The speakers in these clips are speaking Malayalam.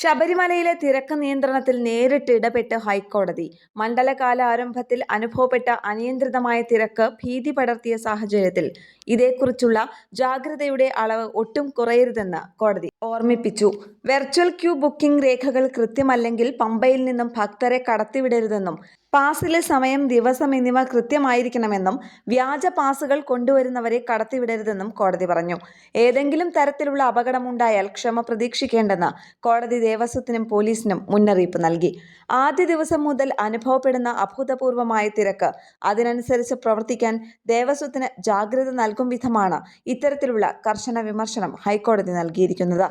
ശബരിമലയിലെ തിരക്ക് നിയന്ത്രണത്തിൽ നേരിട്ട് ഇടപെട്ട് ഹൈക്കോടതി. മണ്ഡലകാല ആരംഭത്തിൽ അനുഭവപ്പെട്ട അനിയന്ത്രിതമായ തിരക്ക് ഭീതി പടർത്തിയ സാഹചര്യത്തിൽ ഇതേക്കുറിച്ചുള്ള ജാഗ്രതയുടെ അളവ് ഒട്ടും കുറയരുതെന്ന് കോടതി ഓർമ്മിപ്പിച്ചു. വെർച്വൽ ക്യൂ ബുക്കിംഗ് രേഖകൾ കൃത്യമല്ലെങ്കിൽ പമ്പയിൽ നിന്നും ഭക്തരെ കടത്തിവിടരുതെന്നും പാസിലെ സമയം ദിവസം എന്നിവ കൃത്യമായിരിക്കണമെന്നും വ്യാജ പാസുകൾ കൊണ്ടുവരുന്നവരെ കടത്തിവിടരുതെന്നും കോടതി പറഞ്ഞു. ഏതെങ്കിലും തരത്തിലുള്ള അപകടമുണ്ടായാൽ ക്ഷമ പ്രതീക്ഷിക്കേണ്ടെന്ന് കോടതി ദേവസ്വത്തിനും പോലീസിനും മുന്നറിയിപ്പ് നൽകി. ആദ്യ ദിവസം മുതൽ അനുഭവപ്പെടുന്ന അഭൂതപൂർവമായ തിരക്ക് അതിനനുസരിച്ച് പ്രവർത്തിക്കാൻ ദേവസ്വത്തിന് ജാഗ്രത നൽകും വിധമാണ് ഇത്തരത്തിലുള്ള കർശന വിമർശനം ഹൈക്കോടതി നൽകിയിരിക്കുന്നത്.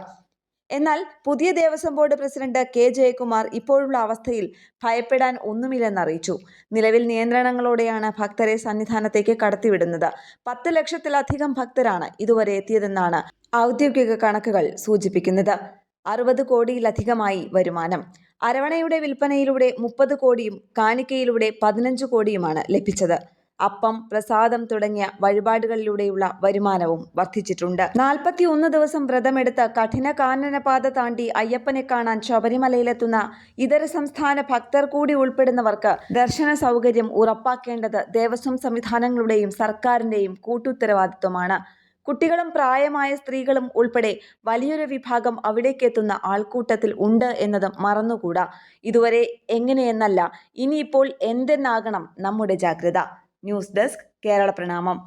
എന്നാൽ പുതിയ Devaswom board president K Jayakumar ഇപ്പോഴുള്ള അവസ്ഥയിൽ ഭയപ്പെടാൻ ഒന്നുമില്ലെന്ന് അറിയിച്ചു. നിലവിൽ നിയന്ത്രണങ്ങളോടെയാണ് ഭക്തരെ സന്നിധാനത്തേക്ക് കടത്തിവിടുന്നത്. പത്ത് ലക്ഷത്തിലധികം ഭക്തരാണ് ഇതുവരെ എത്തിയതെന്നാണ് ഔദ്യോഗിക കണക്കുകൾ സൂചിപ്പിക്കുന്നത്. അറുപത് കോടിയിലധികമായി വരുമാനം. അരവണയുടെ വിൽപ്പനയിലൂടെ മുപ്പത് കോടിയും കാണിക്കയിലൂടെ പതിനഞ്ച് കോടിയുമാണ് ലഭിച്ചത്. അപ്പം പ്രസാദം തുടങ്ങിയ വഴിപാടുകളിലൂടെയുള്ള വരുമാനവും വർദ്ധിച്ചിട്ടുണ്ട്. നാൽപ്പത്തി ഒന്ന് ദിവസം വ്രതമെടുത്ത് കഠിന കാനനപാത താണ്ടി അയ്യപ്പനെ കാണാൻ ശബരിമലയിലെത്തുന്ന ഇതര സംസ്ഥാന ഭക്തർ കൂടി ഉൾപ്പെടുന്നവർക്ക് ദർശന സൗകര്യം ഉറപ്പാക്കേണ്ടത് ദേവസ്വം സംവിധാനങ്ങളുടെയും സർക്കാരിന്റെയും കൂട്ടുത്തരവാദിത്വമാണ്. കുട്ടികളും പ്രായമായ സ്ത്രീകളും ഉൾപ്പെടെ വലിയൊരു വിഭാഗം അവിടേക്കെത്തുന്ന ആൾക്കൂട്ടത്തിൽ ഉണ്ട് എന്നതും മറന്നുകൂടാ. ഇതുവരെ എങ്ങനെയെന്നല്ല ഇനിയിപ്പോൾ എന്തെന്നാകണം നമ്മുടെ ജാഗ്രത. ന്യൂസ് ഡെസ്ക് കേരള പ്രണാമം.